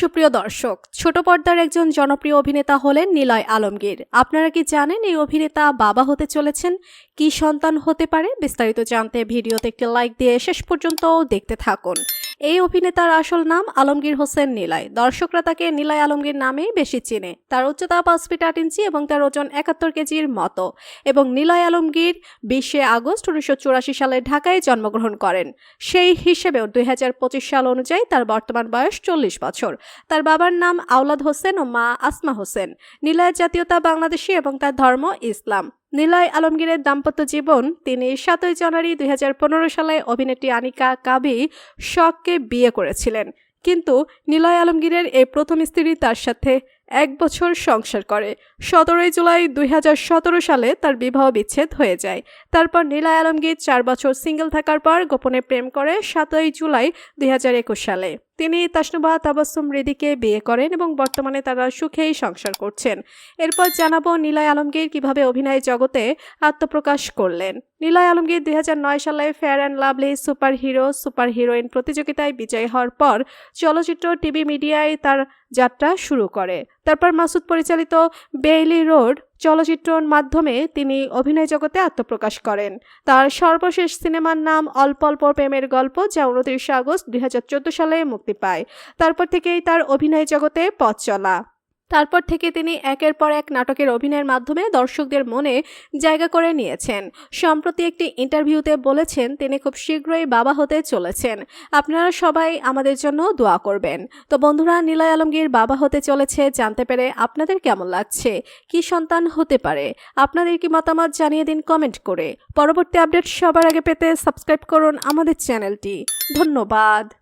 সুপ্রিয় দর্শক, ছোট পর্দার একজন জনপ্রিয় অভিনেতা হলেন নিলয় আলমগীর। আপনারা কি জানেন এই অভিনেতা বাবা হতে চলেছেন? কি সন্তান হতে পারে? বিস্তারিত জানতে ভিডিওতে একটি লাইক দিয়ে শেষ পর্যন্ত দেখতে থাকুন। এই অভিনেতার আসল নাম আলমগীর হোসেন নিলয় দর্শকরা তাকে নিলয় আলমগীর নামেই বেশি চেনে। তার উচ্চতা পাঁচ ফিট আট ইঞ্চি এবং তার ওজন একাত্তর কেজির মতো এবং নিলয় আলমগীর বিশে আগস্ট উনিশশো চুরাশি সালে ঢাকায় জন্মগ্রহণ করেন। সেই হিসেবেও দুই হাজার পঁচিশ সাল অনুযায়ী তার বর্তমান বয়স চল্লিশ বছর। তার বাবার নাম আওলাদ হোসেন ও মা আসমা হোসেন। নিলয়ের জাতীয়তা বাংলাদেশি এবং তার ধর্ম ইসলাম। নিলয় আলমগীরের দাম্পত্য জীবন তিনি সাতই জানুয়ারি দুই হাজার পনেরো সালে অভিনেত্রী আনিকা কাবি শখকে বিয়ে করেছিলেন। কিন্তু নিলয় আলমগীরের এই প্রথম স্ত্রী তার সাথে এক বছর সংসার করে। সতেরোই জুলাই দুই হাজার সতেরো সালে তার বিবাহ বিচ্ছেদ হয়ে যায়। তারপর নীলা আলমগীর চার বছর সিঙ্গেল থাকার পর গোপনে প্রেম করে সাতই জুলাই দুই হাজার একুশ সালে। তিনি তাসনুবা তাবাসুম রেদিকে বিয়ে করেন এবং বর্তমানে তারা সুখেই সংসার করছেন। এরপর জানাব নীলয় আলমগীর কীভাবে অভিনয় জগতে আত্মপ্রকাশ করলেন। নীলয় আলমগীর দুই হাজার নয় সালে fair and lovely super hero super heroine প্রতিযোগিতায় বিজয়ী হওয়ার পর চলচ্চিত্র টিভি মিডিয়ায় তার যাত্রা শুরু করে। তারপর মাসুদ পরিচালিত বেইলি রোড চলচ্চিত্রের মাধ্যমে তিনি অভিনয় জগতে আত্মপ্রকাশ করেন। তার সর্বশেষ সিনেমার নাম অল্প অল্প প্রেমের গল্প যা উনত্রিশে আগস্ট দুই হাজার চোদ্দ সালে মুক্তি পায়। তারপর থেকেই তার অভিনয় জগতে পথ চলা। তারপর থেকে তিনি একের পর এক নাটকের অভিনয়ের মাধ্যমে দর্শকদের মনে জায়গা করে নিয়েছেন। সম্প্রতি একটি ইন্টারভিউতে বলেছেন, তিনি খুব শীঘ্রই বাবা হতে চলেছেন। আপনারা সবাই আমাদের জন্য দোয়া করবেন। তো বন্ধুরা, নীলয় আলমগীর বাবা হতে চলেছে, জানতে পেরে আপনাদের কেমন লাগছে? কি সন্তান হতে পারে? আপনাদের কি মতামত জানিয়ে দিন কমেন্ট করে। পরবর্তী আপডেট সবার আগে পেতে সাবস্ক্রাইব করুন আমাদের চ্যানেলটি। ধন্যবাদ।